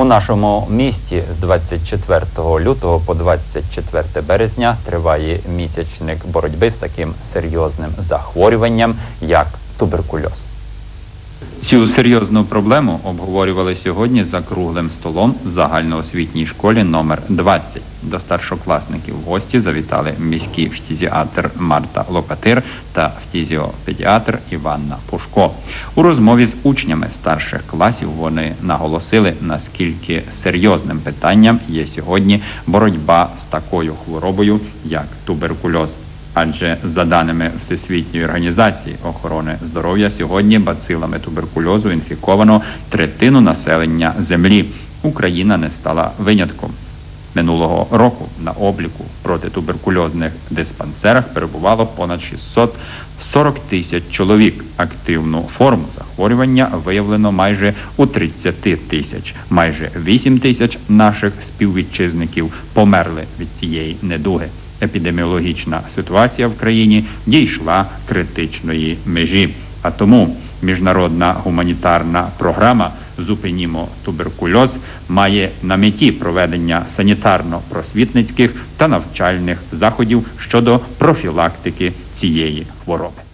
У нашому місті з 24 лютого по 24 березня триває місячник боротьби з таким серйозним захворюванням, як туберкульоз. Цю серйозну проблему обговорювали сьогодні за круглим столом в загальноосвітній школі номер 20. До старшокласників в гості завітали міський фтізіатр Марта Локатир та фтізіопедіатр Іванна Пушко. У розмові з учнями старших класів вони наголосили, наскільки серйозним питанням є сьогодні боротьба з такою хворобою, як туберкульоз. Адже за даними Всесвітньої організації охорони здоров'я, сьогодні бацилами туберкульозу інфіковано третину населення землі. Україна не стала винятком. Минулого року на обліку протитуберкульозних диспансерах перебувало понад 640 тисяч чоловік. Активну форму захворювання виявлено майже у 30 тисяч. Майже 8 тисяч наших співвітчизників померли від цієї недуги. Епідеміологічна ситуація в країні дійшла критичної межі. А тому міжнародна гуманітарна програма Зупинімо туберкульоз має на меті проведення санітарно-просвітницьких та навчальних заходів щодо профілактики цієї хвороби.